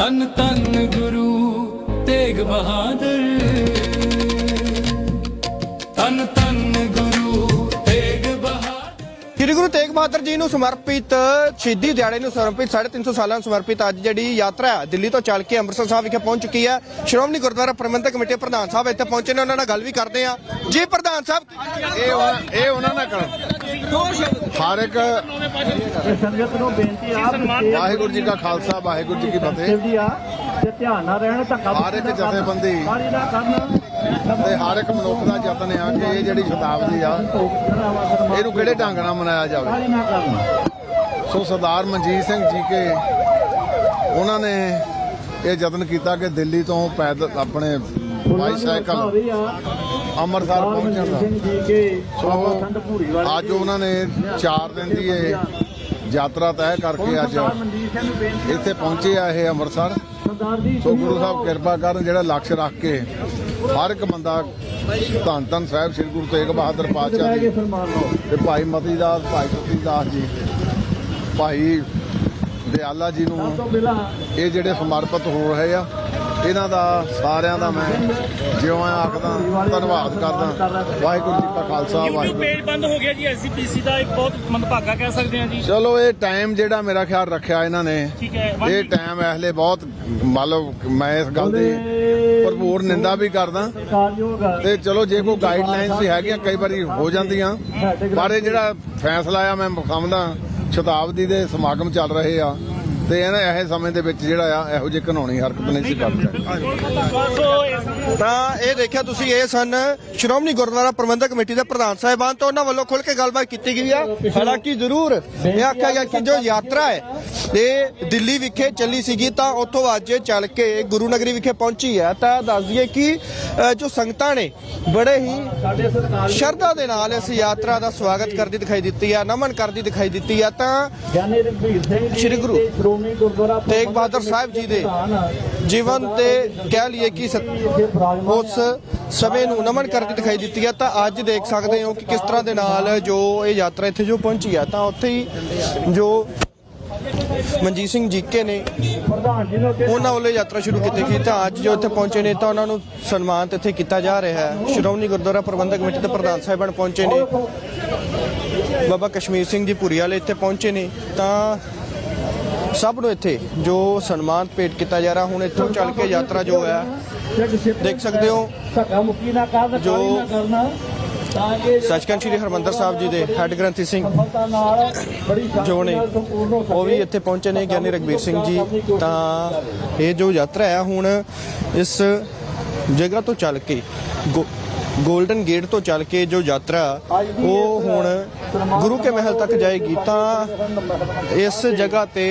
ਤਨ ਤਨ ਗੁਰੂ ਤੇਗ ਬਹਾਦਰ। ਤਨ ਤਨ ਸ੍ਰੀ ਗੁਰੂ ਤੇਗ ਬਹਾਦਰ ਜੀ ਨੂੰ ਸਮਰਪਿਤ ਸ਼ਹੀਦੀ ਦਿਹਾੜੇ ਨੂੰ ਸਮਰਪਿਤ 350 ਸਾਲਾਂ ਨੂੰ ਸਮਰਪਿਤ ਅੱਜ ਜਿਹੜੀ ਯਾਤਰਾ ਹੈ, ਦਿੱਲੀ ਤੋਂ ਚੱਲ ਕੇ ਅੰਮ੍ਰਿਤਸਰ ਸਾਹਿਬ ਵਿਖੇ ਪਹੁੰਚ ਚੁੱਕੀ ਹੈ। ਸ਼੍ਰੋਮਣੀ ਗੁਰਦੁਆਰਾ ਪ੍ਰਬੰਧਕ ਕਮੇਟੀ ਪ੍ਰਧਾਨ ਸਾਹਿਬ ਇੱਥੇ ਪਹੁੰਚੇ ਨੇ ਉਹਨਾਂ ਨਾਲ ਗੱਲ ਵੀ ਕਰਦੇ ਆ ਜੀ ਪ੍ਰਧਾਨ ਸਾਹਿਬ ਇਹ ਇਹ ਉਹਨਾਂ ਨੇ ਕਰ ਹਰ ਇੱਕ ਸੰਗਤ ਨੂੰ ਬੇਨਤੀ ਆ ਵਾਹਿਗੁਰੂ ਜੀ ਕਾ ਖਾਲਸਾ ਵਾਹਿਗੁਰੂ ਜੀ ਕੀ ਫਤਿਹ। ਤੇ ਧਿਆਨ ਨਾਲ ਰਹਿਣ ਧੱਕਾ ਹਰ ਇੱਕ ਜਥੇਬੰਦੀ। ਸਾਰੀ ਦਾ ਕਰਨ ਤੇ ਹਰ ਇੱਕ ਮਨੁੱਖ ਦਾ ਯਤਨ ਆ ਕਿ ਇਹ ਜਿਹੜੀ ਸ਼ਤਾਬਦੀ ਆ, ਇਹਨੂੰ ਕਿਹੜੇ ਢੰਗ ਨਾਲ ਮਨਾਇਆ ਜਾਵੇ? ਸੋ ਸਰਦਾਰ ਮਨਜੀਤ ਸਿੰਘ ਜੀ ਕੇ ਉਹਨਾਂ ਨੇ ਇਹ ਯਤਨ ਕੀਤਾ ਕਿ ਦਿੱਲੀ ਤੋਂ ਪੈਦਲ ਆਪਣੇ ਬਾਈਸਾਈਕਲ ਅੰਮ੍ਰਿਤਸਰ ਪਹੁੰਚਣ ਦਾ। ਸੋ ਅੱਜ ਉਹਨਾਂ ਨੇ 4 ਦਿਨ ਦੀ ਇਹ ਯਾਤਰਾ ਤੈਅ ਕਰਕੇ ਅੱਜ ਇੱਥੇ ਪਹੁੰਚੇ ਆ ਇਹ ਅੰਮ੍ਰਿਤਸਰ। ਸੋ ਗੁਰੂ ਸਾਹਿਬ ਕਿਰਪਾ ਕਰਨ ਜਿਹੜਾ ਲਕਸ਼ ਰੱਖ ਕੇ ਹਰ ਇੱਕ ਬੰਦਾ ਧੰਨ ਧੰਨ ਸਾਹਿਬ ਸ੍ਰੀ ਗੁਰੂ ਤੇਗ ਬਹਾਦਰ ਪਾਤਸ਼ਾਹ ਜੀ ਤੇ ਭਾਈ ਮਤੀ ਦਾਸ ਭਾਈ ਸਤੀ ਦਾਸ ਜੀ ਭਾਈ ਦਿਆਲਾ ਜੀ ਨੂੰ ਇਹ ਜਿਹੜੇ ਸਮਰਪਿਤ ਹੋ ਰਹੇ ਆ। ਇਹਨਾਂ ਦਾ ਸਾਰਿਆਂ ਦਾ ਮੈਂ ਜਿਉਂ ਆਖਦਾ ਧੰਨਵਾਦ ਕਰਦਾ। ਵਾਹਿਗੁਰੂ ਜੀ ਕਾ ਖਾਲਸਾ ਵਾਹਿਗੁਰੂ ਪੇਜ ਬੰਦ ਹੋ ਗਿਆ ਜੀ ਐਸਜੀਪੀਸੀ ਦਾ ਇੱਕ ਬਹੁਤ ਮੰਦਭਾਗਾ ਕਹਿ ਸਕਦੇ ਹਾਂ ਜੀ। ਚਲੋ ਇਹ ਟਾਈਮ ਜਿਹੜਾ ਮੇਰਾ ਖਿਆਲ ਰੱਖਿਆ ਇਹਨਾਂ ਨੇ ਠੀਕ ਹੈ ਇਹ ਟਾਈਮ ਐਸਲੇ ਬਹੁਤ ਮਤਲਬ ਮੈਂ ਇਸ ਗੱਲ ਦੀ ਭਰਪੂਰ ਨਿੰਦਾ ਵੀ ਕਰਦਾ। ਤੇ ਚਲੋ ਜੇ ਕੋਈ ਗਾਈਡਲਾਈਨਸ ਹੈਗੀਆਂ ਕਈ ਵਾਰੀ ਹੋ ਜਾਂਦੀਆਂ ਪਰ ਇਹ ਜਿਹੜਾ ਫੈਸਲਾ ਆ ਮੈਂ ਸਮਝਦਾ ਸ਼ਤਾਬਦੀ ਦੇ ਸਮਾਗਮ ਚੱਲ ਰਹੇ ਆ। ਤੇ ਇਹਨਾਂ ਇਹ ਸਮੇਂ ਦੇ ਵਿੱਚ ਜਿਹੜਾ ਆ ਇਹੋ ਜਿਹੀ ਕਾਨੂੰਨੀ ਹਰਕਤ ਨਹੀਂ ਸੀ ਕਰਨੀ ਚਾਹੀਦੀ ਤਾਂ ਇਹ ਦੇਖਿਆ ਤੁਸੀਂ ਇਹ ਸਨ ਸ਼੍ਰੋਮਣੀ ਗੁਰਦੁਆਰਾ ਪ੍ਰਬੰਧਕ ਕਮੇਟੀ ਦੇ ਪ੍ਰਧਾਨ ਸਾਹਿਬਾਨ ਤੋਂ ਉਹਨਾਂ ਵੱਲੋਂ ਖੁੱਲ ਕੇ ਗੱਲਬਾਤ ਕੀਤੀ ਗਈ ਆ। ਹਾਲਾਂਕਿ ਜ਼ਰੂਰ ਇਹ ਆਖਿਆ ਗਿਆ ਕਿ ਜੋ ਯਾਤਰਾ ਹੈ ਇਹ ਦਿੱਲੀ ਵਿਖੇ ਚੱਲੀ ਸੀਗੀ ਤਾਂ ਉੱਥੋਂ ਅੱਜ ਚੱਲ ਕੇ ਗੁਰੂ ਨਗਰੀ ਵਿਖੇ ਪਹੁੰਚੀ ਹੈ। ਤਾਂ ਦੱਸ ਦਈਏ ਕਿ ਜੋ ਸੰਗਤਾਂ ਨੇ ਬੜੇ ਹੀ ਸ਼ਰਧਾ ਦੇ ਨਾਲ ਇਸ ਯਾਤਰਾ ਦਾ ਸਵਾਗਤ ਕਰਦੀ ਦਿਖਾਈ ਦਿੱਤੀ ਹੈ ਨਮਨ ਕਰਦੀ ਦਿਖਾਈ ਦਿੱਤੀ ਹੈ ਤਾਂ ਸ਼੍ਰੀ ਗੁਰੂ ਤੇ ਸ਼੍ਰੋਮਣੀ ਗੁਰਦੁਆਰਾ ਤੇਗ ਬਹਾਦਰ ਸਾਹਿਬ ਜੀ ਦੇ ਜੀਵਨ ਤੇ ਕਹਿ ਲਈਏ ਕਿ ਉਸ ਸਮੇਂ ਨੂੰ ਨਮਨ ਕਰਦੀ ਦਿਖਾਈ ਦਿੱਤੀ ਹੈ ਤਾਂ ਅੱਜ ਦੇਖ ਸਕਦੇ ਹੋ ਕਿ ਕਿਸ ਤਰ੍ਹਾਂ ਦੇ ਨਾਲ ਜੋ ਇਹ ਯਾਤਰਾ ਇੱਥੇ ਜੋ ਪਹੁੰਚੀ ਹੈ ਤਾਂ ਉੱਥੇ ਹੀ ਜੋ ਮਨਜੀਤ ਸਿੰਘ ਜੀਕੇ ਨੇ ਪ੍ਰਧਾਨ ਜੀ ਨੂੰ ਕਿਹਾ ਉਹਨਾਂ ਵੱਲੋਂ ਯਾਤਰਾ ਸ਼ੁਰੂ ਕੀਤੀ ਗਈ ਤਾਂ ਅੱਜ ਜੋ ਇੱਥੇ ਪਹੁੰਚੇ ਨੇ ਤਾਂ ਉਹਨਾਂ ਨੂੰ ਸਨਮਾਨਿਤ ਇੱਥੇ ਕੀਤਾ ਜਾ ਰਿਹਾ ਹੈ। ਸ਼੍ਰੋਮਣੀ ਗੁਰਦੁਆਰਾ ਪ੍ਰਬੰਧਕ ਕਮੇਟੀ ਦੇ ਪ੍ਰਧਾਨ ਸਾਹਿਬਾਨ ਪਹੁੰਚੇ ਨੇ। ਬਾਬਾ ਕਸ਼ਮੀਰ ਸਿੰਘ ਜੀ ਭੁਰੀ ਵਾਲੇ ਇੱਥੇ ਪਹੁੰਚੇ ਨੇ ਤਾਂ ਸਭ ਨੂੰ ਇੱਥੇ ਜੋ ਸਨਮਾਨ ਭੇਟ ਕੀਤਾ ਜਾ ਰਿਹਾ, ਹੁਣ ਇੱਥੋਂ ਚੱਲ ਕੇ ਯਾਤਰਾ ਜੋ ਹੈ, ਦੇਖ ਸਕਦੇ ਹੋ, ਜੋ ਸੱਚਖੰਡ ਸ੍ਰੀ ਹਰਮੰਦਰ ਸਾਹਿਬ ਜੀ ਦੇ ਹੈੱਡ ਗ੍ਰੰਥੀ ਸਿੰਘ ਜੋ ਨੇ, ਉਹ ਵੀ ਇੱਥੇ ਪਹੁੰਚੇ ਨੇ, ਗਿਆਨੀ ਰਗਵੀਰ ਸਿੰਘ ਜੀ। ਤਾਂ ਇਹ ਜੋ ਯਾਤਰਾ ਹੈ ਹੁਣ, ਇਸ ਜਗ੍ਹਾ ਤੋਂ ਚੱਲ ਕੇ, ਗੋ- 골ਡਨ ਗੇਟ ਤੋਂ ਚੱਲ ਕੇ ਜੋ ਯਾਤਰਾ, ਉਹ ਹੁਣ ਗੁਰੂ ਕੇ ਮਹਿਲ ਤੱਕ ਜਾਏਗੀ ਤਾਂ ਇਸ ਜਗ੍ਹਾ ਤੇ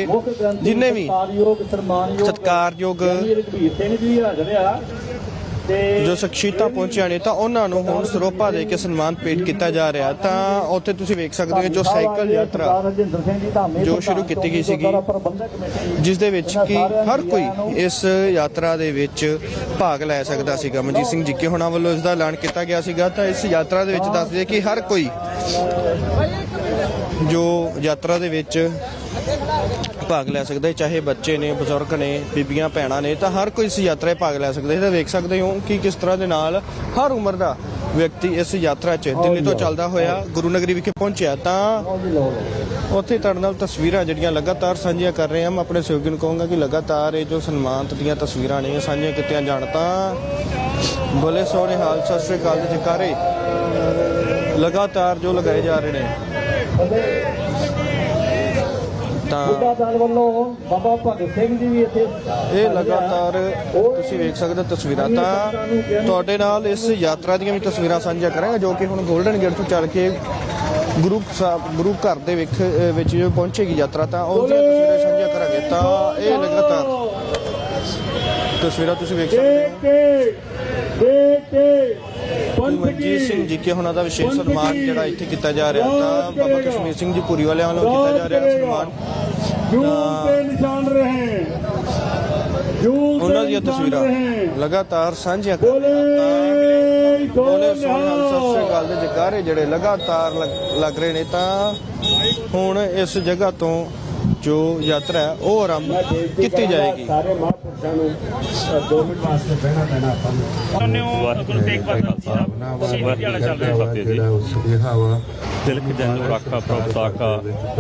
ਜਿੰਨੇ ਵੀ ਸਤਿਕਾਰਯੋਗ ਜੀ ਸ਼ਖਸੀਅਤਾਂ ਪਹੁੰਚੀਆਂ ਨੇ ਤਾਂ ਉਹਨਾਂ ਨੂੰ ਹੁਣ ਸਰੋਪਾ ਦੇ ਕੇ ਸਨਮਾਨ ਭੇਟ ਕੀਤਾ ਜਾ ਰਿਹਾ ਤਾਂ ਉੱਥੇ ਤੁਸੀਂ ਵੇਖ ਸਕਦੇ ਹੋ ਜੋ ਸਾਈਕਲ ਯਾਤਰਾ ਜੀ ਸ਼ੁਰੂ ਕੀਤੀ ਗਈ ਸੀਗੀ। ਜਿਸ ਦੇ ਵਿੱਚ ਕਿ ਹਰ ਕੋਈ ਇਸ ਯਾਤਰਾ ਦੇ ਵਿੱਚ ਭਾਗ ਲੈ ਸਕਦਾ ਸੀਗਾ ਮਨਜੀਤ ਸਿੰਘ ਜੀਕੇ ਹੋਣਾ ਵੱਲੋਂ ਇਸ ਦਾ ਐਲਾਨ ਕੀਤਾ ਗਿਆ ਸੀਗਾ ਤਾਂ ਇਸ ਯਾਤਰਾ ਦੇ ਵਿੱਚ ਦੱਸ ਦਈਏ ਕਿ ਹਰ ਕੋਈ ਜੋ ਯਾਤਰਾ ਦੇ ਵਿੱਚ ਭਾਗ ਲੈ ਸਕਦਾ ਹੈ ਚਾਹੇ ਬੱਚੇ ਨੇ, ਬਜ਼ੁਰਗ ਨੇ, ਬੀਬੀਆਂ, ਭੈਣਾਂ ਨੇ, ਤਾਂ ਹਰ ਕੋਈ ਇਸ ਯਾਤਰਾ 'ਚ ਭਾਗ ਲੈ ਸਕਦਾ। ਹੈ ਤਾਂ ਵੇਖ ਸਕਦੇ ਹੋ ਕਿ ਕਿਸ ਤਰ੍ਹਾਂ ਦੇ ਨਾਲ ਹਰ ਉਮਰ ਦਾ ਵਿਅਕਤੀ ਇਸ ਯਾਤਰਾ 'ਚ ਦਿੱਲੀ ਤੋਂ ਚੱਲਦਾ ਹੋਇਆ ਗੁਰੂ ਨਗਰੀ ਵਿਖੇ ਪਹੁੰਚਿਆ। ਤਾਂ ਉੱਥੇ ਤੁਹਾਡੇ ਨਾਲ ਤਸਵੀਰਾਂ ਜਿਹੜੀਆਂ ਲਗਾਤਾਰ ਸਾਂਝੀਆਂ ਕਰ ਰਹੇ ਹਾਂ। ਮੈਂ ਆਪਣੇ ਸਹਿਯੋਗੀ ਨੂੰ ਕਹਾਂਗਾ ਕਿ ਲਗਾਤਾਰ ਇਹ ਜੋ ਸਨਮਾਨਤ ਦੀਆਂ ਤਸਵੀਰਾਂ ਨੇ, ਇਹ ਸਾਂਝੀਆਂ ਕੀਤੀਆਂ ਜਾਣ ਤਾਂ ਬੋਲੇ ਸੋਹਣੇ ਹਾਲ ਸਤਿ ਸ੍ਰੀ ਅਕਾਲ ਦੇ ਜਕਾਰੇ ਲਗਾਤਾਰ ਜੋ ਲਗਾਏ ਜਾ ਰਹੇ ਨੇ। ਤਾਂ ਬੁੱਢਾ ਦਲ ਵੱਲੋਂ ਬਾਬਾ ਭਗਤ ਸਿੰਘ ਜੀ ਵੀ ਇੱਥੇ ਇਹ ਲਗਾਤਾਰ ਤੁਸੀਂ ਵੇਖ ਸਕਦੇ ਹੋ ਤਸਵੀਰਾਂ। ਤਾਂ ਤੁਹਾਡੇ ਨਾਲ ਇਸ ਯਾਤਰਾ ਦੀਆਂ ਵੀ ਤਸਵੀਰਾਂ ਸਾਂਝੀਆਂ ਕਰਾਂਗੇ ਜੋ ਕਿ ਹੁਣ 골ਡਨ ਗੇਟ ਤੋਂ ਚੱਲ ਕੇ ਗੁਰੂ ਸਾਹਿਬ ਗੁਰੂ ਘਰ ਦੇ ਵਿੱਚ ਵਿੱਚ ਜੋ ਪਹੁੰਚੇਗੀ ਯਾਤਰਾ। ਤਾਂ ਦੀਆਂ ਤਸਵੀਰਾਂ ਸਾਂਝੀਆਂ ਕਰਾਂਗੇ ਤਾਂ ਇਹ ਲਗਾਤਾਰ ਤਸਵੀਰਾਂ ਤੁਸੀਂ ਵੇਖ ਸਕਦੇ ਹੋ। ਕੇ ਦੇ ਕੇ। ਮਨਜੀਤ ਸਿੰਘ ਜੀ ਕੇ ਉਹਨਾਂ ਦਾ ਵਿਸ਼ੇਸ਼ ਸਨਮਾਨ ਜਿਹੜਾ ਇੱਥੇ ਕੀਤਾ ਜਾ ਰਿਹਾ ਤਾਂ ਬਾਬਾ ਕਸ਼ਮੀਰ ਸਿੰਘ ਜੀ ਪੁਰੀ ਵਾਲਿਆਂ ਵੱਲੋਂ ਕੀਤਾ ਜਾ ਰਿਹਾ ਸਨਮਾਨ। ਜੂਨ ਤੇ ਨਿਸ਼ਾਨ ਰਹੇ। ਜੂਨ ਉਹਨਾਂ ਦੀਆਂ ਤਸਵੀਰਾਂ ਲਗਾਤਾਰ ਸਾਂਝੀਆਂ ਕਰ ਬੋਲੇ ਸੋਹਣੇ ਹਾਲ ਸਤਿ ਸ੍ਰੀ ਅਕਾਲ ਦੇ ਜਕਾਰੇ ਜਿਹੜੇ ਲਗਾਤਾਰ ਲੱਗ- ਲੱਗ ਰਹੇ ਨੇ ਤਾਂ ਹੁਣ ਇਸ ਜਗ੍ਹਾ ਤੋਂ ਜੋ ਯਾਤਰਾ ਹੈ ਉਹ ਆਰੰਭ ਕੀਤੀ ਜਾਏਗੀ। ਸਾਰੇ ਮਹਾਂਪੁਰਸ਼ਾਂ ਨੂੰ 2 ਮਿੰਟ ਵਾਸਤੇ ਬਹਿਣਾ ਪੈਣਾ ਆਪਾਂ ਨੂੰ। ਤਿਲਕ ਜਨ ਰਾਖਾ ਪ੍ਰਭ ਤਾਕਾ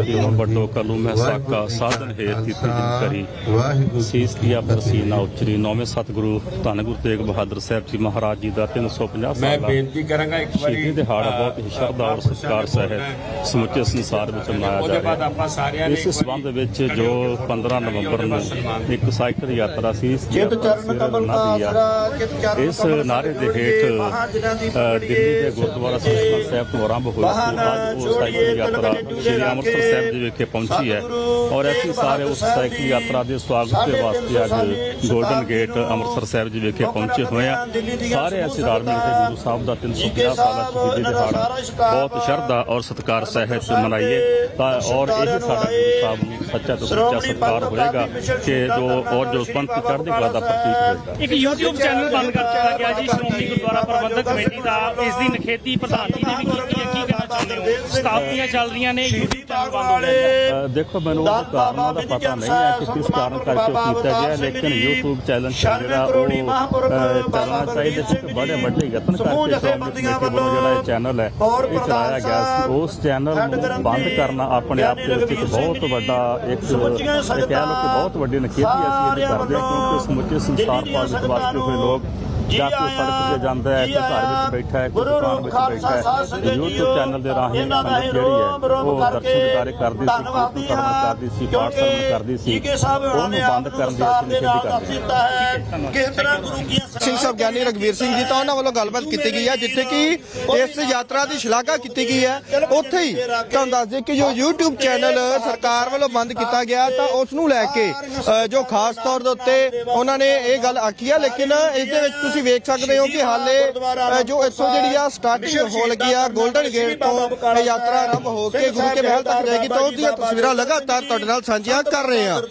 ਇਹਨੂੰ ਵੱਡੋ ਕਲੂ ਮੈਂ ਸਾਕਾ ਸਾਧਨ ਹੇਤ ਕੀਤੀ ਜਿਨ ਕਰੀ। ਵਾਹਿਗੁਰੂ ਸੀਸ ਦੀਆ ਪ੍ਰਸੀਨਾ ਉਚਰੀ ਨੌਵੇਂ ਸਤਿਗੁਰੂ ਧੰਨ ਗੁਰੂ ਤੇਗ ਬਹਾਦਰ ਸਾਹਿਬ ਜੀ ਮਹਾਰਾਜ ਜੀ ਦਾ 350 ਸਾਲਾ। ਮੈਂ ਬੇਨਤੀ ਕਰਾਂਗਾ ਇੱਕ ਵਾਰੀ ਸ਼ਹੀਦੀ ਦਿਹਾੜਾ ਬਹੁਤ ਹੀ ਸ਼ਰਧਾ ਔਰ ਸਤਿਕਾਰ ਸਹਿਤ ਸਮੁੱਚੇ ਸੰਸਾਰ ਵਿੱਚ ਮਨਾਇਆ ਜਾ ਬਾਅਦ ਰਿਹਾ ਆਪਾਂ ਸਾਰਿਆਂ ਹੈ ਨੇ ਇਸ ਸਬੰਧ ਵਿੱਚ ਜੋ 15 ਨਵੰਬਰ ਨੂੰ ਇੱਕ ਸਾਈਕਲ ਯਾਤਰਾ ਸੀ ਇਸ ਦੀ ਇਸ ਨਾਰੇ ਦੇ ਹੇਠ ਦਿੱਲੀ ਦੇ ਗੁਰਦੁਆਰਾ ਸ੍ਰੀ ਸਾਹਿਬ ਤੋਂ ਆਰੰਭ ਹੋਈ ਉਹ ਸਾਈਕਲ ਯਾਤਰਾ ਸ਼੍ਰੀ ਅੰਮ੍ਰਿਤਸਰ ਸਾਹਿਬ ਜੀ ਵਿਖੇ ਪਹੁੰਚੀ ਹੈ। ਔਰ ਅਸੀਂ ਸਾਰੇ ਉਸ ਸਾਈਕਲ ਯਾਤਰਾ ਦੇ ਸਵਾਗਤ ਦੇ ਵਾਸਤੇ ਅੱਜ ਗੋਲਡਨ ਗੇਟ ਅੰਮ੍ਰਿਤਸਰ ਸਾਹਿਬ ਜੀ ਵਿਖੇ ਪਹੁੰਚੇ ਹੋਏ ਆ ਸਾਰੇ ਅਸੀਂ ਰਲ ਮਿਲ ਕੇ ਗੁਰੂ ਸਾਹਿਬ ਦਾ 350 ਸਾਲਾ ਸ਼ਹੀਦੀ ਦਿਹਾੜਾ ਬਹੁਤ ਸ਼ਰਧਾ ਔਰ ਸਤਿਕਾਰ ਸਹਿਤ ਮਨਾਈਏ। ਤਾਂ ਔਰ ਇਹ ਸਾਡਾ ਗੁਰੂ ਸਾਹਿਬ ਨੂੰ ਸੱਚਾ ਤੋਂ ਸੱਚਾ ਸਤਿਕਾਰ ਹੋਏਗਾ ਕਿ ਜੋ ਔਰ ਜੋ ਪੰਥ ਚੜ੍ਹਦੀ ਕਲਾ ਦਾ ਪ੍ਰਤੀਕ ਹੋਏਗਾ। ਇੱਕ YouTube ਚੈਨਲ ਬੰਦ ਕਰ ਦਿੱਤਾ ਗਿਆ ਜੀ ਸ਼੍ਰੋਮਣੀ ਗੁਰਦੁਆਰਾ ਪ੍ਰਬੰਧਕ ਕਮੇਟੀ ਦਾ। ਇਸ ਦੀ ਨਖੇਤੀ ਪ੍ਰਧਾਨ ਜੀ ਨੇ ਵੀ ਕੀਤੀ ਹੈ। ਕੀ ਕਹਿਣਾ ਚਾਹੁੰਦੇ ਹੋ? ਸ਼ਤਾਬਦੀਆਂ ਚੱਲ ਰਹੀਆਂ ਨੇ YouTube ਚੈਨਲ ਬੰਦ ਹੋ ਗਿਆ ਅ, ਦੇਖੋ ਮੈਨੂੰ ਉਹਦੇ ਕਾਰਨਾਂ ਦਾ ਪਤਾ ਨਹੀਂ ਹੈ ਕਿ ਕਿਸ ਕਾਰਨ ਕਰਕੇ ਉਹ ਕੀਤਾ ਗਿਆ ਲੇਕਿਨ YouTube ਚੈਨਲ ਜਿਹੜਾ ਉਹ ਚੱਲਣਾ ਚਾਹੀਦਾ ਸੀ ਕਿ ਬੜੇ ਵੱਡੇ ਯਤਨ ਕਰਕੇ ਸ਼੍ਰੋਮਣੀ ਵੱਲੋਂ ਜਿਹੜਾ ਇਹ ਚੈਨਲ ਹੈ ਇਹ ਚਲਾਇਆ ਗਿਆ ਸੀ। ਉਸ ਚੈਨਲ ਨੂੰ ਬੰਦ ਕਰਨਾ ਆਪਣੇ ਆਪ ਦੇ ਵਿੱਚ ਇੱਕ ਬਹੁਤ ਵੱਡਾ ਇੱਕ ਇਹ ਕਹਿ ਲਓ ਕਿ ਬਹੁਤ ਵੱਡੀ ਨਖੇਤੀ ਅਸੀਂ ਕਰਦੇ ਹਾਂ ਕਿਉਂਕਿ ਸਮੁੱਚੇ ਸੰਸਾਰ ਭਾਰਤ ਵਾਸਤੇ ਹੋਏ ਲੋਕ ਜਾਂ ਕੋਈ ਸੜਕ ਤੇ ਜਾਂਦਾ ਹੈ ਕੋਈ ਘਰ ਵਿੱਚ ਬੈਠਾ ਹੈ ਕੋਈ ਦੁਕਾਨ ਵਿੱਚ ਬੈਠਾ ਹੈ। YouTube ਚੈਨਲ ਦੇ ਰਾਹੀਂ ਸੰਗਤ ਜਿਹੜੀ ਹੈ ਉਹ ਦਰਸ਼ਨ ਦਿਦਾਰੇ ਕਰਦੀ ਸੀ ਕਰਮ ਕਰਦੀ ਸੀ ਪਾਠ ਸਰਵਣ ਕਰਦੀ ਸੀ ਉਹਨੂੰ ਬੰਦ ਕਰਨ ਦੀ ਅਸੀਂ ਨਿਖੇਧੀ ਕਰਦੇ। ਹਾਂ ਸਿੰਘ ਸਾਹਿਬ ਗਿਆਨੀ ਰਗਵੀਰ ਸਿੰਘ ਜੀ ਤਾਂ ਉਹਨਾਂ ਵੱਲੋਂ ਗੱਲਬਾਤ ਕੀਤੀ ਗਈ ਹੈ ਜਿੱਥੇ ਕਿ ਇਸ ਯਾਤਰਾ ਦੀ ਸ਼ਲਾਘਾ ਕੀਤੀ ਗਈ ਹੈ। ਉੱਥੇ ਹੀ ਤੁਹਾਨੂੰ ਦੱਸ ਦੇ ਕਿ ਜੋ YouTube ਚੈਨਲ ਸਰਕਾਰ ਵੱਲੋਂ ਬੰਦ ਕੀਤਾ ਗਿਆ ਤਾਂ ਉਸ ਨੂੰ ਲੈ ਕੇ ਜੋ ਖਾਸ ਤੌਰ ਦੇ ਉੱਤੇ ਉਹਨਾਂ ਨੇ ਇਹ ਗੱਲ ਆਖੀ ਹੈ ਲੇਕਿਨ ਇਸ ਦੇ ਵਿੱਚ ਤੁਸੀਂ ਤੁਸੀਂ ਵੇਖ ਸਕਦੇ ਹੋ ਕਿ ਹਾਲੇ ਜੋ ਇੱਥੋਂ ਜਿਹੜੀ ਆ ਸਟਾਰਟਿੰਗ ਹੋ ਲੱਗੀ ਆ 골ਡਨ ਗੇਟ ਤੋਂ ਯਾਤਰਾ ਆਰੰਭ ਹੋ ਕੇ ਗੁਰੂ ਕੇ ਮਹਿਲ ਤੱਕ ਜਾਏਗੀ ਤਾਂ ਉਹਦੀਆਂ ਤਸਵੀਰਾਂ ਲਗਾਤਾਰ ਤੁਹਾਡੇ ਨਾਲ ਸਾਂਝੀਆਂ ਕਰ ਰਹੇ ਆ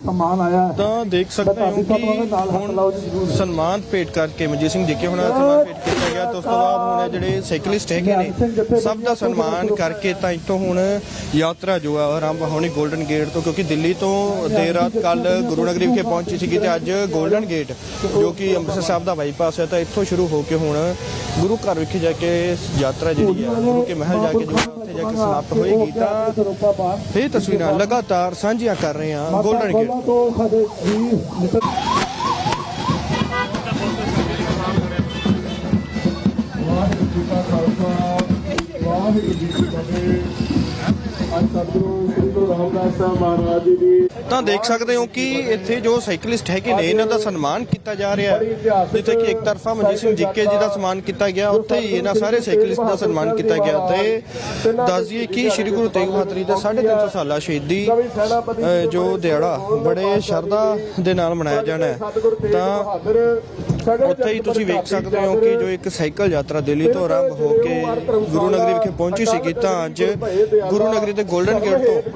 ਸਨਮਾਨ ਆਇਆ ਤਾਂ ਦੇਖ ਸਕਦੇ ਹੋ ਕਿ ਹੁਣ ਸਨਮਾਨ ਭੇਟ ਕਰਕੇ ਮਨਜੀਤ ਸਿੰਘ ਜੀ ਕੇ ਹੁਣ ਸਨਮਾਨ ਭੇਟ ਕੀਤਾ ਗਿਆ ਤੋਂ ਉਸ ਤੋਂ ਬਾਅਦ ਹੁਣ ਜਿਹੜੇ ਸਾਈਕਲਿਸਟ ਹੈਗੇ ਨੇ ਸਭ ਦਾ ਸਨਮਾਨ ਕਰਕੇ ਤਾਂ ਇੱਥੋਂ ਹੁਣ ਯਾਤਰਾ ਜੋ ਆ ਆਰੰਭ ਹੋਣੀ 골ਡਨ ਗੇਟ ਤੋਂ ਕਿਉਂਕਿ ਦਿੱਲੀ ਤੋਂ ਦੇਰ ਰਾਤ ਕੱਲ ਗੁਰੂ ਨਗਰੀ ਵਿਖੇ ਪਹੁੰਚੀ ਸੀਗੀ ਤੇ ਅੱਜ 골ਡਨ ਗੇਟ ਜੋ ਕਿ ਅੰਮ੍ਰਿਤਸਰ ਸਾਹਿਬ ਦਾ ਬਾਈਪਾਸ ਹੈ ਤਾਂ ਇੱਥੋਂ ਸ਼ੁਰੂ ਹੋ ਕੇ ਹੁਣ ਗੁਰੂ ਘਰ ਵਿਖੇ ਜਾ ਕੇ ਯਾਤਰਾ ਜਿਹੜੀ ਹੈ ਗੁਰੂ ਕੇ ਮਹਿਲ ਜਾ ਕੇ ਜੋ ਉੱਥੇ ਜਾ ਕੇ ਸਮਾਪਤ ਹੋਏਗੀ ਤਾਂ ਇਹ ਤਸਵੀਰਾਂ ਲਗਾਤਾਰ ਸਾਂਝੀਆਂ ਕਰ ਰਹੇ ਹਾਂ 골ਡਨ ਗੇਟ ਵਾਹਿਗੁਰੂ ਜੀ ਕਾ ਫਤਿਹ। ਅੱਜ ਸਤਿਗੁਰੂ ਸਾਹਿਬ ਮਹਾਰਾਜ ਜੀ ਦੀ। ਤਾਂ ਦੇਖ ਸਕਦੇ ਹੋ ਕਿ ਇੱਥੇ ਜੋ ਸਾਈਕਲਿਸਟ ਹੈਗੇ ਨੇ, ਇਹਨਾਂ ਦਾ ਸਨਮਾਨ ਕੀਤਾ ਜਾ ਰਿਹਾ ਹੈ। ਜਿੱਥੇ ਕਿ ਇੱਕ ਤਰਫਾ ਮਨਜੀਤ ਸਿੰਘ ਜਿੱਕੇ ਜੀ ਦਾ ਸਨਮਾਨ ਕੀਤਾ ਗਿਆ, ਉੱਥੇ ਹੀ ਇਹਨਾਂ ਸਾਰੇ ਸਾਈਕਲਿਸਟ ਦਾ ਸਨਮਾਨ ਕੀਤਾ ਗਿਆ ਤੇ ਦੱਸ ਦਈਏ ਕਿ ਸ੍ਰੀ ਗੁਰੂ ਤੇਗ ਬਹਾਦਰ ਜੀ ਦਾ 350 ਸਾਲਾ ਸ਼ਹੀਦੀ ਜੋ ਦਿਹਾੜਾ ਬੜੇ ਸ਼ਰਧਾ ਦੇ ਨਾਲ ਮਨਾਇਆ ਜਾਣਾ ਹੈ। ਤਾਂ ਉੱਥੇ ਹੀ ਤੁਸੀਂ ਵੇਖ ਸਕਦੇ ਹੋ ਕਿ ਜੋ ਇੱਕ ਸਾਈਕਲ ਯਾਤਰਾ ਦਿੱਲੀ ਤੋਂ ਆਰੰਭ ਹੋ ਕੇ ਗੁਰੂ ਨਗਰੀ ਵਿਖੇ ਪਹੁੰਚੀ ਸੀਗੀ ਤਾਂ ਅੱਜ ਗੁਰੂ ਨਗਰੀ ਦੇ 골ਡਨ ਗੇਟ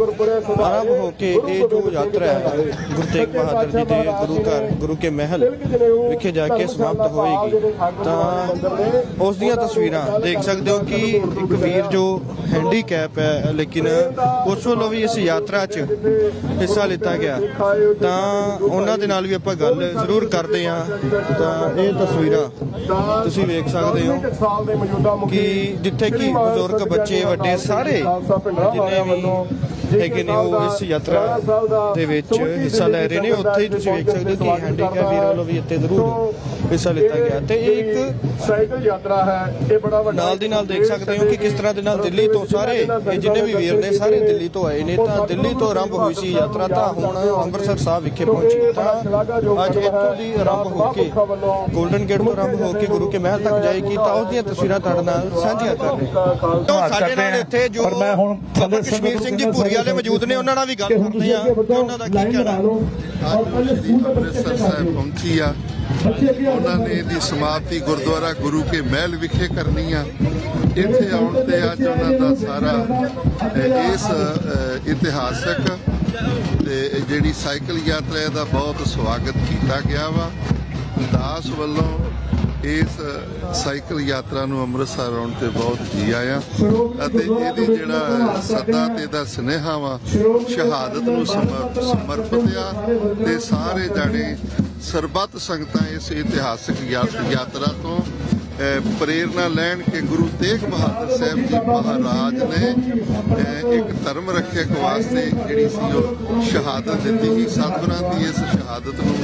ਤੋਂ ਆਰੰਭ ਹੋ ਕੇ ਇਹ ਜੋ ਯਾਤਰਾ ਹੈ ਗੁਰੂ ਤੇਗ ਬਹਾਦਰ ਜੀ ਦੇ ਗੁਰੂ ਘਰ ਗੁਰੂ ਕੇ ਮਹਿਲ ਵਿਖੇ ਜਾ ਕੇ ਸਮਾਪਤ ਹੋਏਗੀ। ਤਾਂ ਉਸ ਦੀਆਂ ਤਸਵੀਰਾਂ ਦੇਖ ਸਕਦੇ ਹੋ ਕਿ ਇੱਕ ਵੀਰ ਜੋ ਹੈਂਡੀਕੈਪ ਹੈ ਲੇਕਿਨ ਉਸ ਵੱਲੋਂ ਵੀ ਇਸ ਯਾਤਰਾ 'ਚ ਹਿੱਸਾ ਲਿੱਤਾ ਗਿਆ। ਤਾਂ ਉਹਨਾਂ ਦੇ ਨਾਲ ਵੀ ਆਪਾਂ ਗੱਲ ਜ਼ਰੂਰ ਕਰਦੇ ਹਾਂ। ਤਾਂ ਇਹ ਤਸਵੀਰਾਂ ਤੁਸੀਂ ਵੇਖ ਸਕਦੇ ਹੋ ਕਿ ਜਿੱਥੇ ਕਿ ਬਜ਼ੁਰਗ ਬੱਚੇ, ਵੱਡੇ ਸਾਰੇ ਜਿੰਨੇ ਵੀ ਹੈਗੇ ਨੇ ਉਹ ਇਸ ਯਾਤਰਾ ਦੇ ਵਿੱਚ ਹਿੱਸਾ ਲੈ ਰਹੇ ਨੇ। ਉੱਥੇ ਹੀ ਤੁਸੀਂ ਵੇਖ ਸਕਦੇ ਹੋ ਕਿ ਹੈਂਡੀਕੈਪ ਵੀਰ ਵੱਲੋਂ ਵੀ ਇੱਥੇ ਜ਼ਰੂਰ ਹਿੱਸਾ ਲਿੱਤਾ ਗਿਆ। ਤੇ ਇਹ ਇੱਕ ਸਾਈਕਲ ਯਾਤਰਾ ਹੈ ਇਹ ਬੜਾ ਵੱਡਾ ਨਾਲ ਦੀ ਨਾਲ ਦੇਖ ਸਕਦੇ ਹੋ ਕਿ ਕਿਸ ਤਰ੍ਹਾਂ ਦੇ ਨਾਲ ਦਿੱਲੀ ਤੋਂ ਸਾਰੇ, ਇਹ ਜਿੰਨੇ ਵੀ ਵੀਰ ਨੇ ਸਾਰੇ ਦਿੱਲੀ ਤੋਂ ਆਏ ਨੇ, ਤਾਂ ਦਿੱਲੀ ਤੋਂ ਆਰੰਭ ਹੋਈ ਸੀ ਯਾਤਰਾ ਤਾਂ ਹੁਣ ਅੰਮ੍ਰਿਤਸਰ ਸਾਹਿਬ ਵਿਖੇ ਪਹੁੰਚੀ ਤਾਂ ਅੱਜ ਇੱਥੋਂ ਦੀ ਆਰੰਭ ਹੋ ਕੇ 골ਡਨ ਗੇਟ ਤੋਂ ਆਰੰਭ ਹੋ ਕੇ ਗੁਰੂ ਕੇ ਮਹਿਲ ਤੱਕ ਜਾਏਗੀ ਤਾਂ ਉਸ ਦੀਆਂ ਤਸਵੀਰਾਂ ਤੁਹਾਡੇ ਨਾਲ ਸਾਂਝੀਆਂ ਕਰ ਰਹੇ ਹਾਂ। ਸਾਡੇ ਨਾਲ ਇੱਥੇ ਜੋ ਪਰ ਮੈਂ ਹੁਣ ਕਸ਼ਮੀਰ ਸਿੰਘ ਜੀ ਭੂਰੀ ਵਾਲੇ ਮੌਜੂਦ ਨੇ ਉਹਨਾਂ ਨਾਲ ਵੀ ਗੱਲ ਕਰਦੇ ਆ ਕਿ ਉਹਨਾਂ ਦਾ ਕੀ ਕਹਿਣਾ ਅੰਮ੍ਰਿਤਸਰ ਸਾਹਿਬ ਪਹੁੰਚੀ ਆ। ਉਹਨਾਂ ਨੇ ਦੀ ਸਮਾਪਤੀ ਗੁਰਦੁਆਰਾ ਗੁਰੂ ਕੇ ਮਹਿਲ ਵਿਖੇ ਕਰਨੀ ਆ। ਇੱਥੇ ਆਉਣ ਤੇ ਅੱਜ ਉਹਨਾਂ ਦਾ ਸਾਰਾ ਇਸ ਇਤਿਹਾਸਕ ਤੇ ਜਿਹੜੀ ਸਾਈਕਲ ਯਾਤਰਾ ਦਾ ਬਹੁਤ ਸਵਾਗਤ ਕੀਤਾ ਗਿਆ ਵਾ। ਦਾਸ ਵੱਲੋਂ ਇਸ ਸਾਈਕਲ ਯਾਤਰਾ ਨੂੰ ਅੰਮ੍ਰਿਤਸਰ ਆਉਣ ਤੇ ਬਹੁਤ ਜੀ ਆਇਆ ਅਤੇ ਇਹਦੀ ਜਿਹੜਾ ਸੱਦਾ ਤੇ ਦਾ ਸੁਨੇਹਾ ਵਾ ਸ਼ਹਾਦਤ ਨੂੰ ਸਮਰ- ਸਮਰਪਿਤ ਆ ਤੇ ਸਾਰੇ ਜਾਣੇ ਸਰਬੱਤ ਸੰਗਤਾਂ ਇਸ ਇਤਿਹਾਸਕ ਯਾ- ਯਾਤਰਾ ਤੋਂ ਅਹ, ਪ੍ਰੇਰਨਾ ਲੈਣ ਕਿ ਗੁਰੂ ਤੇਗ ਬਹਾਦਰ ਸਾਹਿਬ ਜੀ ਮਹਾਰਾਜ ਨੇ ਇੱਕ ਧਰਮ ਰੱਖਿਅਕ ਵਾਸਤੇ ਜਿਹੜੀ ਸੀ ਉਹ ਸ਼ਹਾਦਤ ਦਿੱਤੀ ਸੀ। ਸਤਿਗੁਰਾਂ ਦੀ ਇਸ ਸ਼ਹਾਦਤ ਨੂੰ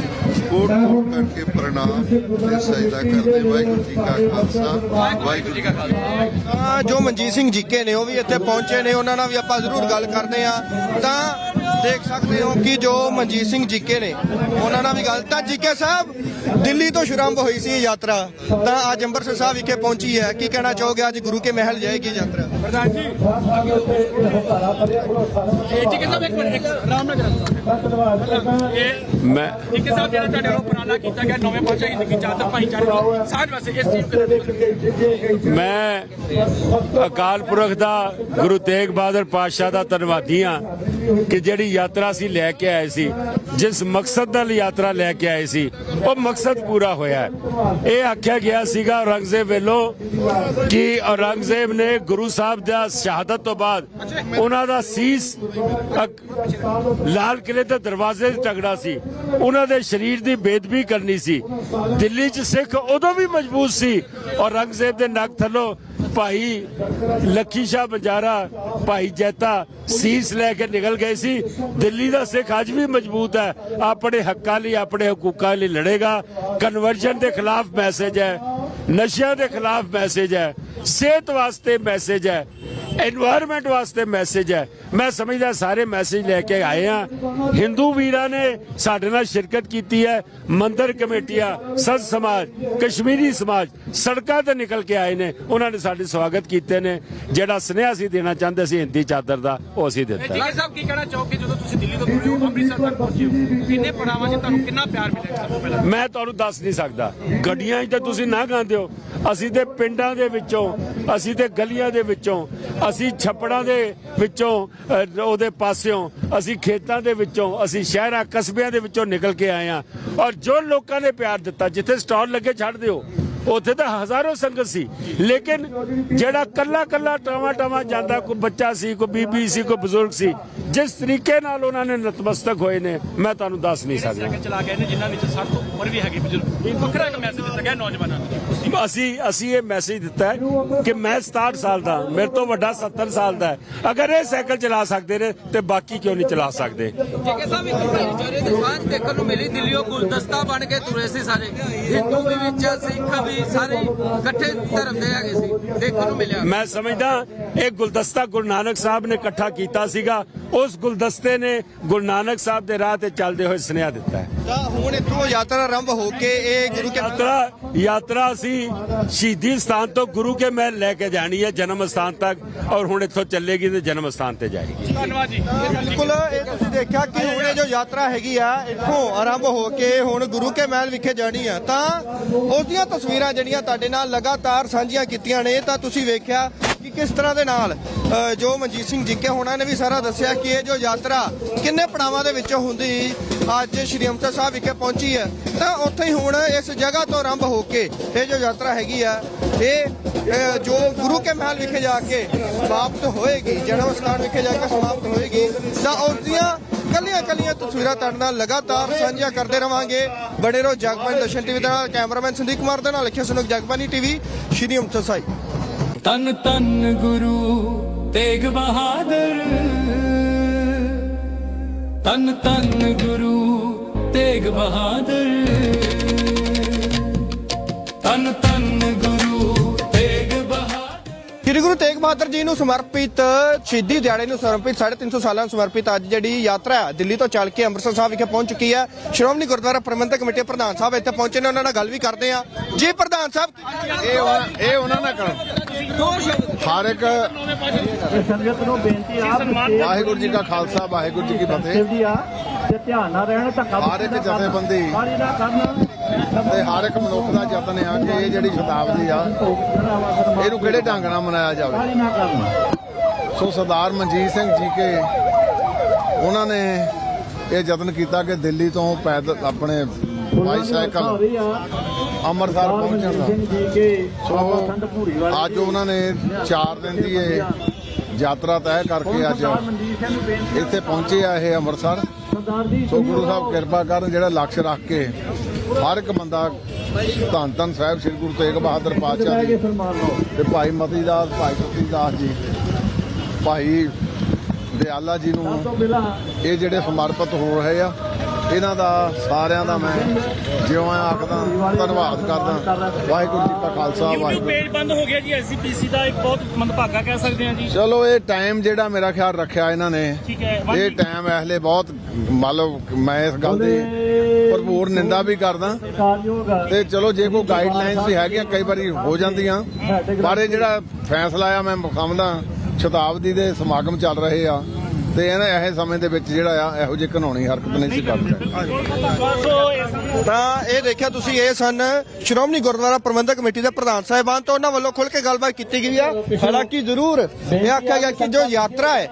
ਕੋਟ ਕੋਟ ਕਰਕੇ ਪ੍ਰਣਾਮ ਤੇ ਸਜਦਾ ਕਰਦੇ ਵਾਹਿਗੁਰੂ ਜੀ ਕਾ ਖਾਲਸਾ, ਵਾਹਿਗੁਰੂ ਜੀ ਕੀ ਫਤਿਹ। ਤਾਂ ਜੋ ਮਨਜੀਤ ਸਿੰਘ ਜੀਕੇ ਨੇ ਉਹ ਵੀ ਇੱਥੇ ਪਹੁੰਚੇ ਨੇ, ਉਹਨਾਂ ਨਾਲ ਵੀ ਆਪਾਂ ਜ਼ਰੂਰ ਗੱਲ ਕਰਦੇ ਆ ਤਾਂ ਦੇਖ ਸਕਦੇ ਹੋ ਕਿ ਜੋ ਮਨਜੀਤ ਸਿੰਘ ਜੀਕੇ ਨੇ ਉਹਨਾਂ ਨਾਲ ਵੀ ਗੱਲ। ਤਾਂ ਜੀਕੇ ਸਾਹਿਬ ਦਿੱਲੀ ਤੋਂ ਸ਼ੁਰੂਆਤ ਹੋਈ ਸੀ ਯਾਤਰਾ। ਤਾਂ ਅੱਜ ਅੰਮ੍ਰਿਤਸਰ ਸਾਹਿਬ ਵਿਖੇ ਪਹੁੰਚੀ ਹੈ। ਕੀ ਕਹਿਣਾ ਚਾਹੋਗੇ? ਅੱਜ ਗੁਰੂ ਕੇ ਮਹਿਲ ਜਾਏਗੀ ਯਾਤਰਾ। ਮੈਂ ਇੱਕ ਸਾਹਿਬ ਜਿਹੜਾ ਤੁਹਾਡੇ ਵੱਲੋਂ ਉਪਰਾਲਾ ਕੀਤਾ ਗਿਆ ਨਵੇਂ ਹਿੰਦੂ ਕੀ ਚਾਦਰ ਭਾਈਚਾਰੇ ਦੀ ਸਾਂਝ ਵਾਸਤੇ ਇਸ ਚੀਜ਼ ਮੈਂ ਅਕਾਲ ਪੁਰਖ ਦਾ ਗੁਰੂ ਤੇਗ ਬਹਾਦਰ ਪਾਤਸ਼ਾਹ ਦਾ ਧੰਨਵਾਦੀ ਹਾਂ ਕਿ ਜਿਹੜੀ ਯਾਤਰਾ ਸੀ ਲੈ ਕੇ ਆਏ ਸੀ, ਜਿਸ ਮਕਸਦ ਨਾਲ ਯਾਤਰਾ ਲੈ ਕੇ ਆਏ ਸੀ, ਉਹ ਮਕਸਦ ਪੂਰਾ ਹੋਇਆ ਹੈ। ਇਹ ਆਖਿਆ ਗਿਆ ਸੀਗਾ ਔਰੰਗਜ਼ੇਬ ਵੱਲੋਂ ਕਿ ਔਰੰਗਜ਼ੇਬ ਨੇ ਗੁਰੂ ਸਾਹਿਬ ਦਾ ਸ਼ਹਾਦਤ ਤੋਂ ਬਾਅਦ ਉਹਨਾਂ ਦਾ ਸੀਸ ਲਾਲ ਕਿਲੇ ਦੇ ਦਰਵਾਜ਼ੇ ਤੇ ਟੰਗਣਾ ਸੀ। ਉਹਨਾਂ ਦੇ ਸਰੀਰ ਦੀ ਬੇਦਬੀ ਕਰਨੀ ਸੀ। ਦਿੱਲੀ 'ਚ ਸਿੱਖ ਉਦੋਂ ਵੀ ਮਜ਼ਬੂਤ ਸੀ। ਔਰੰਗਜ਼ੇਬ ਦੇ ਨੱਕ ਥੱਲੋਂ ਭਾਈ ਲੱਖੀ ਸ਼ਾਹ ਬੰਜਾਰਾ, ਭਾਈ ਜੈਤਾ ਸੀਸ ਲੈ ਕੇ ਨਿਕਲ ਗਏ ਸੀ। ਦਿੱਲੀ ਦਾ ਸਿੱਖ ਅੱਜ ਵੀ ਮਜ਼ਬੂਤ ਹੈ। ਆਪਣੇ ਹੱਕਾਂ ਲਈ, ਆਪਣੇ ਹਕੂਕਾਂ ਲਈ ਲੜੇਗਾ। ਕਨਵਰਜਨ ਦੇ ਖਿਲਾਫ ਮੈਸੇਜ ਹੈ। ਨਸ਼ਿਆਂ ਦੇ ਖਿਲਾਫ ਮੈਸੇਜ ਹੈ। ਸਿਹਤ ਵਾਸਤੇ ਮੈਸੇਜ ਹੈ। এনवायरमेंट ਵਾਸਤੇ ਮੈਸੇਜ ਹੈ। ਮੈਂ ਸਮਝਦਾ ਸਾਰੇ ਮੈਸੇਜ ਲੈ ਕੇ ਆਏ ਆ ਹਿੰਦੂ ਵੀਰਾਂ ਨੇ ਸਾਡੇ ਨਾਲ ਸ਼ਿਰਕਤ ਕੀਤੀ ਹੈ। ਮੰਦਰ ਕਮੇਟੀਆਂ ਸੱਜ ਸਮਾਜ ਕਸ਼ਮੀਰੀ ਸਮਾਜ ਸੜਕਾਂ ਤੇ ਨਿਕਲ ਕੇ ਆਏ ਨੇ। ਉਹਨਾਂ ਨੇ ਸਾਡੇ ਸਵਾਗਤ ਕੀਤੇ ਨੇ। ਜਿਹੜਾ ਸਨੇਹ ਅਸੀਂ ਦੇਣਾ ਚਾਹੁੰਦੇ ਸੀ ਹਿੰਦੀ ਚਾਦਰ ਦਾ ਉਹ ਅਸੀਂ ਦਿੱਤਾ। ਜੀ ਸਾਹਿਬ ਕੀ ਕਹਿਣਾ ਚਾਹੋਗੇ? ਜਦੋਂ ਤੁਸੀਂ ਦਿੱਲੀ ਤੋਂ ਤੁਰੇ ਹੋ ਅੰਮ੍ਰਿਤਸਰ ਤੱਕ ਪਹੁੰਚੇ ਹੋ ਕਿੰਨੇ ਪੜਾਵਾਂ 'ਚ ਤੁਹਾਨੂੰ ਕਿੰਨਾ ਪਿਆਰ ਮਿਲਿਆ ਸਭ ਤੋਂ ਪਹਿਲਾਂ? ਮੈਂ ਤੁਹਾਨੂੰ ਦੱਸ ਨਹੀਂ ਸਕਦਾ। ਗੱਡੀਆਂ 'ਚ ਤਾਂ ਤੁਸੀਂ ਨਾ ਗਾਉਂਦੇ ਹੋ। ਅਸੀਂ ਤੇ ਪਿੰਡਾਂ ਦੇ ਵਿੱਚੋਂ ਅਸੀਂ ਤੇ ਗਲੀਆਂ ਦੇ ਵਿੱਚੋਂ ਅਸੀਂ ਛੱਪੜਾਂ ਦੇ ਵਿੱਚੋਂ ਉਹਦੇ ਪਾਸਿਓਂ, ਅਸੀਂ ਖੇਤਾਂ ਦੇ ਵਿੱਚੋਂ, ਅਸੀਂ ਸ਼ਹਿਰਾਂ, ਕਸਬਿਆਂ ਦੇ ਵਿੱਚੋਂ ਨਿਕਲ ਕੇ ਆਏ ਆ ਔਰ ਜੋ ਲੋਕਾਂ ਨੇ ਪਿਆਰ ਦਿੱਤਾ, ਜਿੱਥੇ ਸਟਾਲ ਲੱਗੇ ਛੱਡ ਦਿਓ, ਉੱਥੇ ਤਾਂ ਹਜ਼ਾਰਾਂ ਸੰਗਤ ਸੀ। ਲੇਕਿਨ ਜਿਹੜਾ ਕੱਲਾ ਕੱਲਾ ਟਾਵਾ ਟਾਵਾ ਜਾਂਦਾ, ਕੋਈ ਬੱਚਾ ਸੀ, ਕੋਈ ਬੀਬੀ ਸੀ, ਕੋਈ ਬਜ਼ੁਰਗ ਸੀ, ਜਿਸ ਤਰੀਕੇ ਨਾਲ ਉਹਨਾਂ ਨੇ ਨਤਮਸਤਕ ਹੋਏ ਨੇ, ਮੈਂ ਤੁਹਾਨੂੰ ਦੱਸ ਨਹੀਂ ਸਕਦਾ। ਚਲਾ ਗਏ ਨੇ, ਜਿਨ੍ਹਾਂ ਵਿੱਚ 60 ਤੋਂ ਉੱਪਰ ਵੀ ਹੈਗੇ ਬਜ਼ੁਰਗ। ਵੱਖਰਾ ਇੱਕ ਮੈਸੇਜ ਦਿੱਤਾ ਗਿਆ ਨੌਜਵਾਨਾਂ ਨੂੰ। ਅਸੀਂ ਅਸੀਂ ਇਹ ਮੈਸੇਜ ਦਿੱਤਾ ਹੈ ਕਿ ਮੈਂ 67 ਸਾਲ ਦਾ ਮੇਰੇ ਤੋਂ ਵੱਡਾ 70 ਸਾਲ ਦਾ ਹੈ। ਅਗਰ ਇਹ ਸਾਈਕਲ ਚਲਾ ਸਕਦੇ ਨੇ ਤੇ ਬਾਕੀ ਕਿਉਂ ਨਹੀਂ ਚਲਾ ਸਕਦੇ? ਜੇਕੇ ਸਾਹਿਬ ਇੱਕ ਭਾਈਚਾਰੇ ਦੀ ਸਾਂਝ ਦੇਖਣ ਨੂੰ ਮਿਲੀ ਦਿੱਲੀੋਂ ਗੁਲਦਸਤਾ ਬਣ ਕੇ ਤੁਰੇ ਸੀ ਸਾਰੇ। ਹਿੰਦੂ ਵੀ ਵਿੱਚ ਸਿੱਖ ਵੀ ਸਾਰੇ ਇਕੱਠੇ ਧਰਮ ਦੇ ਹੈਗੇ ਸੀ। ਦੇਖਣ ਨੂੰ ਮਿਲਿਆ। ਮੈਂ ਸਮਝਦਾ ਇਹ ਗੁਲਦਸਤਾ ਗੁਰੂ ਨਾਨਕ ਸਾਹਿਬ ਨੇ ਇਕੱਠਾ ਕੀਤਾ ਸੀਗਾ। ਉਸ ਗੁਲਦਸਤੇ ਨੇ ਗੁਰੂ ਨਾਨਕ ਸਾਹਿਬ ਦੇ ਰਾਹ ਤੇ ਚੱਲਦੇ ਹੋਏ ਸੁਨੇਹਾ ਦਿੱਤਾ ਹੈ। ਤਾਂ ਹੁਣ ਇੱਥੋਂ ਯਾਤਰਾ ਆਰੰਭ ਹੋ ਕੇ ਇਹ ਗੁਰੂ ਕੇ ਯਾਤਰਾ ਯਾਤਰਾ ਸੀ ਸ਼ਹੀਦੀ ਸਥਾਨ ਤੋਂ ਗੁਰੂ ਕੇ ਮਹਿਲ ਲੈ ਕੇ ਜਾਣੀ ਹੈ ਜਨਮ ਸਥਾਨ ਤੱਕ ਔਰ ਹੁਣ ਇੱਥੋਂ ਚੱਲੇਗੀ ਤੇ ਜਨਮ ਸਥਾਨ ਤੇ ਜਾਏਗੀ। ਧੰਨਵਾਦ ਜੀ। ਬਿਲਕੁਲ ਇਹ ਤੁਸੀਂ ਦੇਖਿਆ ਕਿ ਹੁਣ ਇਹ ਜੋ ਯਾਤਰਾ ਹੈਗੀ ਆ ਇੱਥੋਂ ਆਰੰਭ ਹੋ ਕੇ ਹੁਣ ਗੁਰੂ ਕੇ ਮਹਿਲ ਵਿਖੇ ਜਾਣੀ ਆ। ਤਾਂ ਉਸ ਦੀਆਂ ਤਸਵੀਰਾਂ ਜਿਹੜੀਆਂ ਤੁਹਾਡੇ ਨਾਲ ਲਗਾਤਾਰ ਸਾਂਝੀਆਂ ਕੀਤੀਆਂ ਨੇ ਤਾਂ ਤੁਸੀਂ ਵੇਖਿਆ ਕਿ ਕਿਸ ਤਰ੍ਹਾਂ ਦੇ ਨਾਲ ਜੋ ਮਨਜੀਤ ਸਿੰਘ ਜੀਕੇ ਹੋਣਾ ਨੇ ਵੀ ਸਾਰਾ ਦੱਸਿਆ ਕਿ ਇਹ ਜੋ ਯਾਤਰਾ ਕਿੰਨੇ ਪੜਾਵਾਂ ਦੇ ਵਿੱਚੋਂ ਹੁੰਦੀ ਅੱਜ ਸ਼੍ਰੀ ਅੰਮ੍ਰਿਤਸਰ ਸਾਹਿਬ ਵਿਖੇ ਪਹੁੰਚੀ ਹੈ, ਤਾਂ ਉੱਥੇ ਹੀ ਹੁਣ ਇਸ ਜਗ੍ਹਾ ਤੋਂ ਆਰੰਭ ਹੋ ਕੇ ਇਹ ਜੋ ਯਾਤਰਾ ਹੈਗੀ ਆ, ਇਹ ਜੋ ਗੁਰੂ ਕੇ ਮਹਿਲ ਵਿਖੇ ਜਾ ਕੇ ਸਮਾਪਤ ਹੋਏਗੀ, ਜਨਮ ਸਥਾਨ ਵਿਖੇ ਜਾ ਕੇ ਸਮਾਪਤ ਹੋਏਗੀ, ਤਾਂ ਉਸ ਦੀਆਂ ਕੱਲੀਆਂ ਕੱਲੀਆਂ ਤਸਵੀਰਾਂ ਤੁਹਾਡੇ ਨਾਲ ਲਗਾਤਾਰ ਸਾਂਝੀਆਂ ਕਰਦੇ ਰਵਾਂਗੇ। ਬੜੇ ਰੋ ਜਗਬਾਨੀ ਦਰਸ਼ਨ ਟੀਵੀ ਦੇ ਨਾਲ, ਕੈਮਰਾਮੈਨ ਸੰਦੀਪ ਕੁਮਾਰ ਦੇ ਨਾਲ, ਲਿਖਿਆ ਸੁਨੋ ਜਗਬਾਨੀ ਟੀਵੀ, ਸ਼੍ਰੀ ਅੰਮ੍ਰਿਤਸਰ ਸਾਹਿਬ। ਤਨ ਤਨ ਗੁਰੂ ਤੇਗ ਬਹਾਦਰ। ਤਨ ਤਨ ਗੁਰੂ ਤੇਗ ਬਹਾਦਰ। ਤਨ ਸ੍ਰੀ ਗੁਰੂ ਤੇਗ ਬਹਾਦਰ ਜੀ ਨੂੰ ਸਮਰਪਿਤ ਸ਼ਹੀਦੀ ਦਿਹਾੜੇ ਨੂੰ ਸਮਰਪਿਤ 350 ਸਾਲਾਂ ਨੂੰ ਸਮਰਪਿਤ ਅੱਜ ਜਿਹੜੀ ਯਾਤਰਾ ਹੈ, ਦਿੱਲੀ ਤੋਂ ਚੱਲ ਕੇ ਅੰਮ੍ਰਿਤਸਰ ਸਾਹਿਬ ਵਿਖੇ ਪਹੁੰਚ ਚੁੱਕੀ ਹੈ। ਸ਼੍ਰੋਮਣੀ ਗੁਰਦੁਆਰਾ ਪ੍ਰਬੰਧਕ ਕਮੇਟੀ ਦੇ ਪ੍ਰਧਾਨ ਸਾਹਿਬ ਇੱਥੇ ਪਹੁੰਚੇ ਨੇ ਉਹਨਾਂ ਨਾਲ ਗੱਲ ਵੀ ਕਰਦੇ ਆ ਜੀ ਪ੍ਰਧਾਨ ਸਾਹਿਬ ਇਹ ਇਹ ਉਹਨਾਂ ਨਾਲ ਕਰਨ ਹਰ ਇੱਕ ਸੰਗਤ ਨੂੰ ਬੇਨਤੀ ਆ ਵਾਹਿਗੁਰੂ ਜੀ ਕਾ ਖਾਲਸਾ ਵਾਹਿਗੁਰੂ ਜੀ ਕੀ ਫਤਿਹ। ਦੀ ਆ ਤੇ ਧਿਆਨ ਨਾਲ ਰਹਿਣ ਧੱਕਾ ਹਰ ਇੱਕ ਜਥੇਬੰਦੀ। ਕਰਨ। ਤੇ ਹਰ ਇੱਕ ਮਨੁੱਖ ਦਾ ਯਤਨ ਆ ਕਿ ਇਹ ਜਿਹੜੀ ਸ਼ਤਾਬਦੀ ਆ, ਇਹਨੂੰ ਕਿਹੜੇ ਢੰਗ ਨਾਲ ਮਨਾਇਆ ਜਾਵੇ? ਸੋ ਸਰਦਾਰ ਮਨਜੀਤ ਸਿੰਘ ਜੀ ਕੇ, ਉਹਨਾਂ ਨੇ ਇਹ ਯਤਨ ਕੀਤਾ ਕਿ ਦਿੱਲੀ ਤੋਂ ਪੈਦਲ ਆਪਣੇ ਬਾਈਸਾਈਕਲ ਅੰਮ੍ਰਿਤਸਰ ਪਹੁੰਚਣ ਦਾ। ਸੋ ਅੱਜ ਉਹਨਾਂ ਨੇ 4 ਦਿਨ ਦੀ ਇਹ ਯਾਤਰਾ ਤੈਅ ਕਰਕੇ ਅੱਜ ਇੱਥੇ ਪਹੁੰਚੇ ਆ ਇਹ ਅੰਮ੍ਰਿਤਸਰ। ਸੋ ਗੁਰੂ ਸਾਹਿਬ ਕਿਰਪਾ ਕਰਨ ਜਿਹੜਾ ਲਕਸ਼ ਰੱਖ ਕੇ ਹਰ ਇੱਕ ਬੰਦਾ ਧੰਨ ਧੰਨ ਸਾਹਿਬ ਸ੍ਰੀ ਗੁਰੂ ਤੇਗ ਬਹਾਦਰ ਪਾਤਸ਼ਾਹ ਲਓ। ਤੇ ਭਾਈ ਮਤੀ ਦਾਸ ਭਾਈ ਸਤੀ ਦਾਸ ਜੀ ਭਾਈ ਦਿਆਲਾ ਜੀ ਨੂੰ ਇਹ ਜਿਹੜੇ ਸਮਰਪਿਤ ਹੋ ਰਹੇ ਆ ਇਹਨਾਂ ਦਾ ਸਾਰਿਆਂ ਦਾ ਮੈਂ ਜਿਉਂ ਆਖਦਾ ਧੰਨਵਾਦ ਕਰਦਾ। ਵਾਹਿਗੁਰੂ ਜੀ ਕਾ ਖਾਲਸਾ ਵਾਹਿਗੁਰੂ ਪੇਜ ਬੰਦ ਹੋ ਗਿਆ ਜੀ ਐਸਜੀਪੀਸੀ ਦਾ ਇੱਕ ਬਹੁਤ ਮੰਦਭਾਗਾ ਕਹਿ ਸਕਦੇ ਹਾਂ ਜੀ। ਚਲੋ ਇਹ ਟਾਈਮ ਜਿਹੜਾ ਮੇਰਾ ਖਿਆਲ ਰੱਖਿਆ ਇਹਨਾਂ ਨੇ ਠੀਕ ਹੈ ਇਹ ਟਾਈਮ ਐਸਲੇ ਬਹੁਤ ਮਤਲਬ ਮੈਂ ਇਸ ਗੱਲ ਦੀ ਭਰਪੂਰ ਨਿੰਦਾ ਵੀ ਕਰਦਾ। ਤੇ ਚਲੋ ਜੇ ਕੋਈ ਗਾਈਡਲਾਈਨਸ ਵੀ ਹੈਗੀਆਂ ਕਈ ਵਾਰੀ ਹੋ ਜਾਂਦੀਆਂ। ਪਰ ਇਹ ਜਿਹੜਾ ਫੈਸਲਾ ਆ ਮੈਂ ਸਮਝਦਾ ਸ਼ਤਾਬਦੀ ਦੇ ਸਮਾਗਮ ਚੱਲ ਰਹੇ ਆ। ਤੇ ਇਹਨਾਂ ਇਹ ਸਮੇਂ ਦੇ ਵਿੱਚ ਜਿਹੜਾ ਆ ਇਹੋ ਜਿਹੀ ਕਾਨੂੰਨੀ ਹਰਕਤ ਨਹੀਂ ਸੀ ਇਸ ਤਾਂ ਇਹ ਦੇਖਿਆ ਤੁਸੀਂ ਇਹ ਸਨ ਸ਼੍ਰੋਮਣੀ ਗੁਰਦੁਆਰਾ ਪ੍ਰਬੰਧਕ ਕਮੇਟੀ ਦੇ ਪ੍ਰਧਾਨ ਸਾਹਿਬਾਨ ਤੋਂ ਉਹਨਾਂ ਵੱਲੋਂ ਖੁੱਲ ਕੇ ਗੱਲਬਾਤ ਕੀਤੀ ਗਈ ਆ। ਹਾਲਾਂਕਿ ਜ਼ਰੂਰ ਇਹ ਆਖਿਆ ਗਿਆ ਕਿ ਜੋ ਯਾਤਰਾ ਹੈ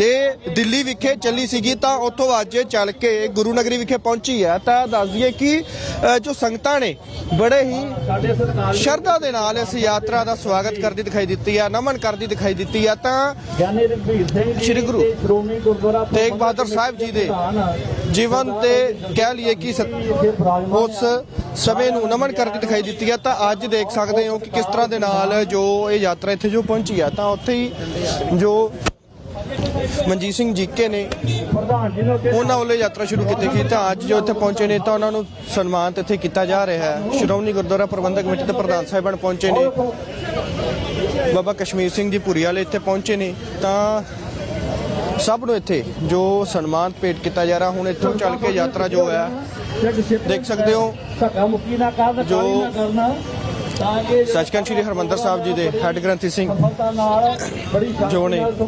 ਇਹ ਦਿੱਲੀ ਵਿਖੇ ਚੱਲੀ ਸੀਗੀ ਤਾਂ ਉੱਥੋਂ ਅੱਜ ਚੱਲ ਕੇ ਗੁਰੂ ਨਗਰੀ ਵਿਖੇ ਪਹੁੰਚੀ ਹੈ। ਤਾਂ ਦੱਸ ਦਈਏ ਕਿ ਜੋ ਸੰਗਤਾਂ ਨੇ ਬੜੇ ਹੀ ਸ਼ਰਧਾ ਦੇ ਨਾਲ ਇਸ ਯਾਤਰਾ ਦਾ ਸਵਾਗਤ ਕਰਦੀ ਦਿਖਾਈ ਦਿੱਤੀ ਹੈ ਨਮਨ ਕਰਦੀ ਦਿਖਾਈ ਦਿੱਤੀ ਹੈ ਤਾਂ ਸ਼੍ਰੀ ਗੁਰੂ ਤੇ ਤੇਗ ਬਹਾਦਰ ਸਾਹਿਬ ਜੀ ਦੇ ਜੀਵਨ ਤੇ ਕਹਿ ਲਈਏ ਕਿ ਉਸ ਸਮੇਂ ਨੂੰ ਨਮਨ ਕਰਦੀ ਦਿਖਾਈ ਦਿੱਤੀ ਹੈ। ਤਾਂ ਅੱਜ ਦੇਖ ਸਕਦੇ ਹੋ ਕਿ ਕਿਸ ਤਰ੍ਹਾਂ ਦੇ ਨਾਲ ਜੋ ਇਹ ਯਾਤਰਾ ਇੱਥੇ ਜੋ ਪਹੁੰਚੀ ਹੈ ਤਾਂ ਉੱਥੇ ਹੀ ਜੋ ਮਨਜੀਤ ਸਿੰਘ ਜੀਕੇ ਨੇ ਪ੍ਰਧਾਨ ਜੀ ਨੂੰ ਉਹਨਾਂ ਵੱਲੋਂ ਯਾਤਰਾ ਸ਼ੁਰੂ ਕੀਤੀ ਗਈ। ਤਾਂ ਅੱਜ ਜੋ ਇੱਥੇ ਪਹੁੰਚੇ ਨੇ ਤਾਂ ਉਹਨਾਂ ਨੂੰ ਸਨਮਾਨਿਤ ਇੱਥੇ ਕੀਤਾ ਜਾ ਰਿਹਾ ਹੈ। ਸ਼੍ਰੋਮਣੀ ਗੁਰਦੁਆਰਾ ਪ੍ਰਬੰਧਕ ਕਮੇਟੀ ਦੇ ਪ੍ਰਧਾਨ ਸਾਹਿਬਾਨ ਪਹੁੰਚੇ ਨੇ। ਬਾਬਾ ਕਸ਼ਮੀਰ ਸਿੰਘ ਜੀ ਭੁਰੀ ਵਾਲੇ ਇੱਥੇ ਪਹੁੰਚੇ ਨੇ। ਤਾਂ ਸਭ ਨੂੰ ਇੱਥੇ ਜੋ ਸਨਮਾਨ ਭੇਟ ਕੀਤਾ ਜਾ ਰਿਹਾ, ਹੁਣ ਇੱਥੋਂ ਚੱਲ ਕੇ ਯਾਤਰਾ ਜੋ ਹੈ, ਦੇਖ ਸਕਦੇ ਹੋ, ਜੋ ਕਾਲੀ ਸੱਚਖੰਡ ਸ੍ਰੀ ਹਰਮੰਦਰ ਸਾਹਿਬ ਜੀ ਦੇ ਹੈੱਡ ਗ੍ਰੰਥੀ ਸਿੰਘ ਜੋ ਨੇ